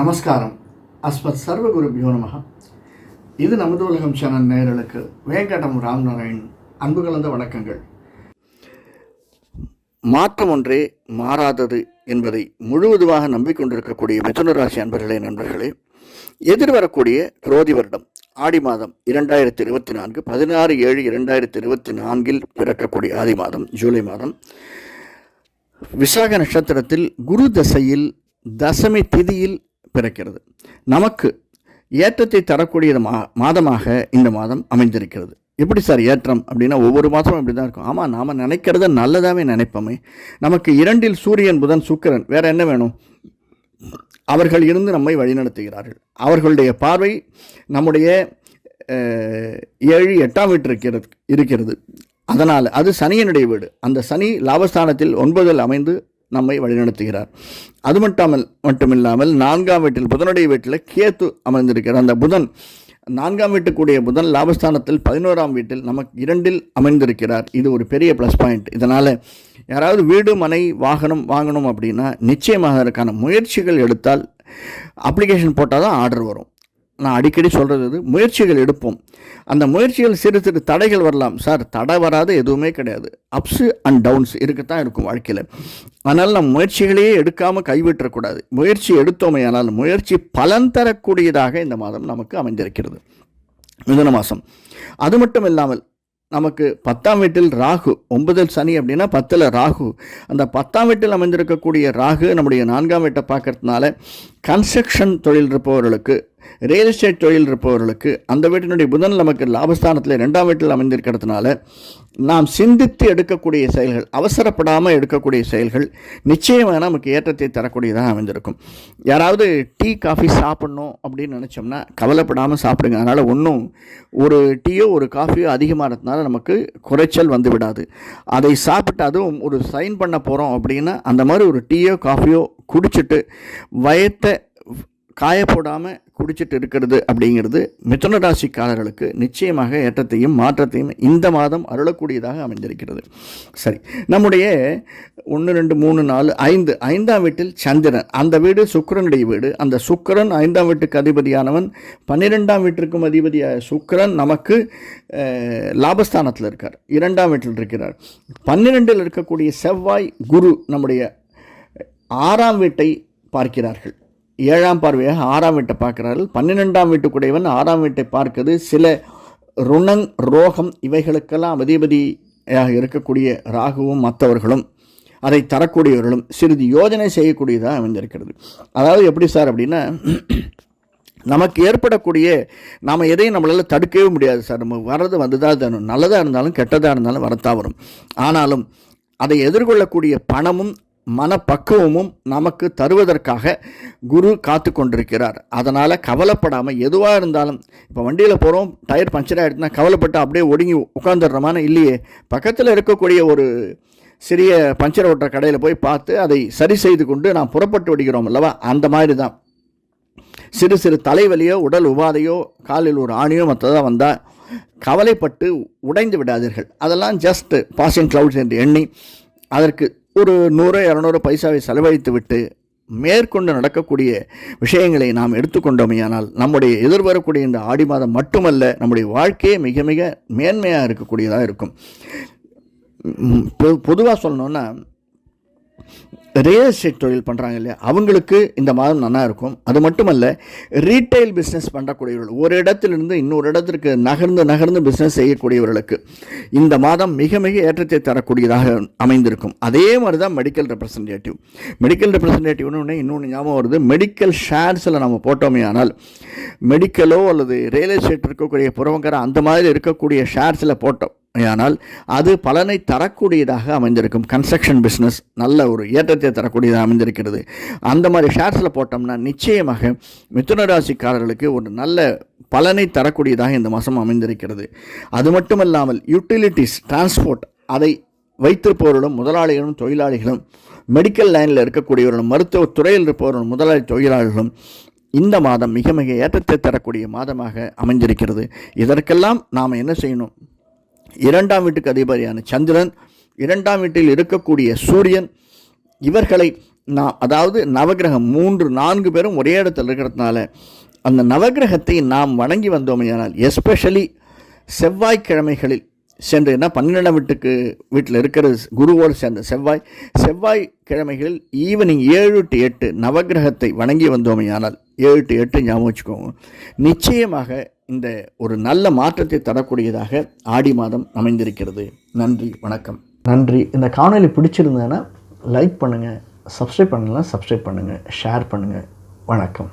நமஸ்காரம். அஸ்மத் சர்வகுருபியோ நமக இது நமது உலகம் சேனல் நேயர்களுக்கு வேங்கடம் ராம்நாராயண் அன்பு கலந்த வணக்கங்கள். மாற்றம் ஒன்றே மாறாதது என்பதை முழுவதுமாக நம்பிக்கொண்டிருக்கக்கூடிய மிதுன ராசி அன்பர்களே நண்பர்களே எதிர்வரக்கூடிய குரோதி வருடம் ஆடி மாதம் இரண்டாயிரத்தி இருபத்தி நான்கு பதினாறு ஏழு இரண்டாயிரத்தி இருபத்தி நான்கில் பிறக்கக்கூடிய ஆதி மாதம் ஜூலை மாதம். விசாக நட்சத்திரத்தில் குரு தசையில் தசமி திதியில் பிறக்கிறது. நமக்கு ஏற்றத்தை தரக்கூடிய மா மாதமாக இந்த மாதம் அமைந்திருக்கிறது. எப்படி சார் ஏற்றம் அப்படின்னா ஒவ்வொரு மாதமும் அப்படி தான் இருக்கும். ஆமாம் நாம் நினைக்கிறத நல்லதாகவே நினைப்போமே. நமக்கு இரண்டில் சூரியன் புதன் சுக்கிரன் வேறு என்ன வேணும்? அவர்கள் இருந்து நம்மை வழிநடத்துகிறார்கள். அவர்களுடைய பார்வை நம்முடைய ஏழு எட்டாம் வீட்டு இருக்கிறது இருக்கிறது. அதனால் அது சனியனுடைய வீடு. அந்த சனி லாபஸ்தானத்தில் ஒன்பதில் அமைந்து நம்மை வழிநடத்துகிறார். அது மட்டாமல் மட்டுமில்லாமல் நான்காம் வீட்டில் புதனுடைய வீட்டில் கேத்து அமர்ந்திருக்கிறார். அந்த புதன் நான்காம் வீட்டுக்குடைய புதன் லாபஸ்தானத்தில் பதினோராம் வீட்டில் நமக்கு இரண்டில் அமைந்திருக்கிறார் இது ஒரு பெரிய ப்ளஸ் பாயிண்ட் இதனால் யாராவது வீடு மனை வாகனம் வாங்கணும் அப்படின்னா நிச்சயமாக அதற்கான முயற்சிகள் எடுத்தால் அப்ளிகேஷன் போட்டால் தான் ஆர்டர் வரும். நான் அடிக்கடி சொல்கிறது இது முயற்சிகள் எடுப்போம். அந்த முயற்சிகள் சிறு சிறு தடைகள் வரலாம். சார் தடை வராத எதுவுமே கிடையாது. அப்ஸு அண்ட் டவுன்ஸ் இருக்கத்தான் இருக்கும் வாழ்க்கையில். அதனால் நம் முயற்சிகளையே எடுக்காமல் கைவிட்டக்கூடாது முயற்சி எடுத்தோமே ஆனால் முயற்சி பலன் தரக்கூடியதாக இந்த மாதம் நமக்கு அமைந்திருக்கிறது. மிதுன மாதம் அது மட்டும் இல்லாமல் நமக்கு பத்தாம் வீட்டில் ராகு ஒன்பதில் சனி அப்படின்னா பத்தில் ராகு. அந்த பத்தாம் வீட்டில் அமைந்திருக்கக்கூடிய ராகு நம்முடைய நான்காம் வீட்டை பார்க்கறதுனால கன்ஸ்ட்ரக்ஷன் தொழில் இருப்பவர்களுக்கு ரியல் எஸ்டேட் தொழில் இருப்பவர்களுக்கு அந்த வீட்டினுடைய புதன் நமக்கு லாபஸ்தானத்தில் ரெண்டாம் வீட்டில் அமைந்திருக்கிறதுனால நாம் சிந்தித்து எடுக்கக்கூடிய செயல்கள் அவசரப்படாமல் எடுக்கக்கூடிய செயல்கள் நிச்சயமாக நமக்கு ஏற்றத்தை தரக்கூடியதாக அமைந்திருக்கும். யாராவது டீ காஃபி சாப்பிட்ணும் அப்படின்னு நினச்சோம்னா கவலைப்படாமல் சாப்பிடுங்க. அதனால் ஒன்றும் ஒரு டீயோ ஒரு காஃபியோ அதிகமானதுனால நமக்கு குறைச்சல் வந்து விடாது. அதை சாப்பிட்டு அதுவும் ஒரு சைன் பண்ண போகிறோம் அப்படின்னா அந்த மாதிரி ஒரு டீயோ காஃபியோ குடிச்சிட்டு வயத்தை காயப்போடாமல் குடிச்சிட்டு இருக்கிறது அப்படிங்கிறது மிதுன ராசிக்காரர்களுக்கு நிச்சயமாக ஏற்றத்தையும் மாற்றத்தையும் இந்த மாதம் அருளக்கூடியதாக அமைந்திருக்கிறது. சரி நம்முடைய ஒன்று ரெண்டு மூணு நாலு ஐந்து ஐந்தாம் வீட்டில் சந்திரன். அந்த வீடு சுக்கிரனுடைய வீடு. அந்த சுக்கிரன் ஐந்தாம் வீட்டுக்கு அதிபதியானவன். பன்னிரெண்டாம் வீட்டிற்கும் அதிபதியாக சுக்கிரன் நமக்கு லாபஸ்தானத்தில் இருக்கார். இரண்டாம் வீட்டில் இருக்கிறார். பன்னிரெண்டில் இருக்கக்கூடிய செவ்வாய் குரு நம்முடைய ஆறாம் வீட்டை பார்க்கிறார்கள். ஏழாம் பார்வையாக ஆறாம் வீட்டை பார்க்கிறார்கள். பன்னிரெண்டாம் வீட்டுக்குடையவன் ஆறாம் வீட்டை பார்க்கிறது. சில ருணங் ரோகம் இவைகளுக்கெல்லாம் அதிபதியாக இருக்கக்கூடிய ராகுவும் மற்றவர்களும் அதை தரக்கூடியவர்களும் சிறிது யோஜனை செய்யக்கூடியதாக அமைந்திருக்கிறது. அதாவது எப்படி சார் அப்படின்னா நமக்கு ஏற்படக்கூடிய நாம் எதையும் நம்மளால் தடுக்கவே முடியாது சார். நம்ம வர்றது வந்துதான் தரும் நல்லதாக இருந்தாலும் கெட்டதாக இருந்தாலும் வரத்தான் வரும். ஆனாலும் அதை எதிர்கொள்ளக்கூடிய பணமும் மனப்பக்குவமும் நமக்கு தருவதற்காக குரு காத்து கொண்டிருக்கிறார் அதனால் கவலைப்படாமல் எதுவாக இருந்தாலும் இப்போ வண்டியில் போகிறோம் டயர் பஞ்சர் ஆகிடுச்சுன்னா கவலைப்பட்டு அப்படியே ஒடுங்கி உட்காந்துடுறோமான இல்லையே பக்கத்தில் இருக்கக்கூடிய ஒரு சிறிய பஞ்சர் ஓட்டுற கடையில் போய் பார்த்து அதை சரி செய்து கொண்டு நாம் புறப்பட்டு விடுகிறோம் அல்லவா? அந்த மாதிரி தான் சிறு சிறு தலைவலியோ உடல் உபாதையோ காலில் ஒரு ஆணியோ மற்றதாக வந்தால் கவலைப்பட்டு உடைந்து விடாதீர்கள். அதெல்லாம் ஜஸ்ட் பாசிங் க்ளவுட்ஸ் என்று எண்ணி அதற்கு ஒரு நூறு இரநூறு பைசாவை செலவழித்து விட்டு மேற்கொண்டு நடக்கக்கூடிய விஷயங்களை நாம் எடுத்துக்கொண்டோமையானால் நம்முடைய எதிர்வரக்கூடிய இந்த ஆடி மாதம் மட்டுமல்ல நம்முடைய வாழ்க்கையே மிக மிக மேன்மையாக இருக்கக்கூடியதாக இருக்கும். பொதுவாக சொல்லணுன்னா ரியல் எஸ்டேட் தொழில் பண்ணுறாங்க இல்லையா? அவங்களுக்கு இந்த மாதம் நல்லா இருக்கும். அது மட்டுமல்ல ரீட்டைல் பிஸ்னஸ் பண்ணக்கூடியவர்கள் ஒரு இடத்திலிருந்து இன்னொரு இடத்திற்கு நகர்ந்து நகர்ந்து பிஸ்னஸ் செய்யக்கூடியவர்களுக்கு இந்த மாதம் மிக மிக ஏற்றத்தை தரக்கூடியதாக அமைந்திருக்கும். அதே மாதிரி தான் மெடிக்கல் ரெப்ரசன்டேட்டிவ் மெடிக்கல் ரெப்ரசன்டேட்டிவ்னு இன்னொன்று ஞாபகம் வருது. மெடிக்கல் ஷேர்ஸில் நம்ம போட்டோமே ஆனால் மெடிக்கலோ அல்லது ரியல் எஸ்டேட் இருக்கக்கூடிய புறவங்கிற அந்த மாதிரி இருக்கக்கூடிய ஷேர்ஸில் போட்டோம். ஆனால் அது பலனை தரக்கூடியதாக அமைந்திருக்கும். கன்ஸ்ட்ரக்ஷன் பிஸ்னஸ் நல்ல ஒரு ஏற்றத்தை தரக்கூடியதாக அமைந்திருக்கிறது. அந்த மாதிரி ஷேர்ஸில் போட்டோம்னா நிச்சயமாக மிதுன ராசிக்காரர்களுக்கு ஒரு நல்ல பலனை தரக்கூடியதாக இந்த மாதம் அமைந்திருக்கிறது. அது மட்டுமல்லாமல் யூட்டிலிட்டிஸ் டிரான்ஸ்போர்ட் அதை வைத்திருப்பவர்களும் முதலாளிகளும் தொழிலாளிகளும் மெடிக்கல் லைனில் இருக்கக்கூடியவர்களும் மருத்துவ துறையில் இருப்பவர்களும் முதலாளி தொழிலாளர்களும் இந்த மாதம் மிக மிக ஏற்றத்தை தரக்கூடிய மாதமாக அமைஞ்சிருக்கிறது இதற்கெல்லாம் நாம் என்ன செய்யணும்? இரண்டாம் வீட்டுக்கு அதிபதியான சந்திரன் இரண்டாம் வீட்டில் இருக்கக்கூடிய சூரியன் இவர்களை நாம் அதாவது நவக்கிரகம் மூன்று நான்கு பேரும் ஒரே இடத்தில் இருக்கிறதுனால அந்த நவக்கிரகத்தை நாம் வணங்கி வந்தோமையானால் எஸ்பெஷலி செவ்வாய்க்கிழமைகளில் சென்று என்ன பன்னிரெண்டாம் வீட்டுக்கு வீட்டில் இருக்கிற குருவோடு சேர்ந்த செவ்வாய் செவ்வாய் கிழமைகளில் ஈவினிங் ஏழு டு எட்டு நவக்கிரகத்தை வணங்கி வந்தோமையானால் ஏழு டு எட்டு ஞாபகம் வச்சுக்கோங்க. நிச்சயமாக இந்த ஒரு நல்ல மாற்றத்தை தரக்கூடியதாக ஆடி மாதம் அமைந்திருக்கிறது. நன்றி வணக்கம். நன்றி. இந்த காணொலி பிடிச்சிருந்தேன்னா லைக் பண்ணுங்கள் சப்ஸ்கிரைப் பண்ணலாம் சப்ஸ்கிரைப் பண்ணுங்கள் ஷேர் பண்ணுங்கள் வணக்கம்.